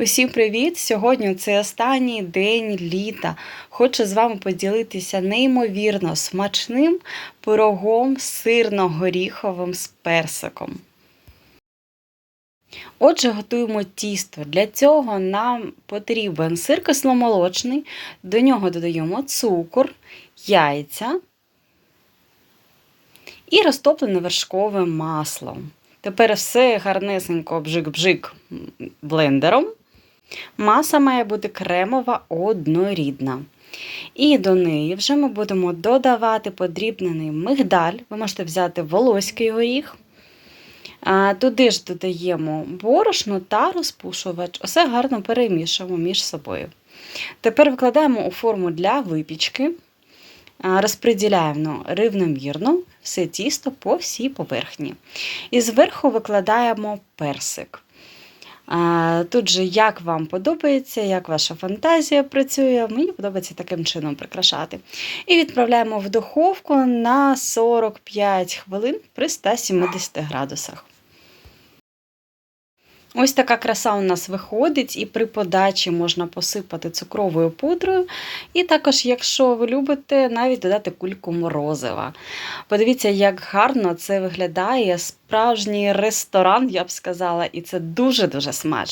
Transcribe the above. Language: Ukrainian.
Усім привіт! Сьогодні це останній день літа. Хочу з вами поділитися неймовірно смачним пирогом сирно-горіховим з персиком. Отже, готуємо тісто. Для цього нам потрібен сир кисломолочний, до нього додаємо цукор, яйця і розтоплене вершкове масло. Тепер все гарнесенько бжик-бжик блендером. Маса має бути кремова однорідна. І до неї вже ми будемо додавати подрібнений мигдаль. Ви можете взяти волоський горіх. Туди ж додаємо борошно та розпушувач. Усе гарно перемішуємо між собою. Тепер викладаємо у форму для випічки, розподіляємо рівномірно все тісто по всій поверхні. І зверху викладаємо персик. Тут же, як вам подобається, як ваша фантазія працює, мені подобається таким чином прикрашати. І відправляємо в духовку на 45 хвилин при 170 градусах. Ось така краса у нас виходить, і при подачі можна посипати цукровою пудрою. І також, якщо ви любите, навіть додати кульку морозива. Подивіться, як гарно це виглядає. Справжній ресторан, я б сказала, і це дуже-дуже смачно.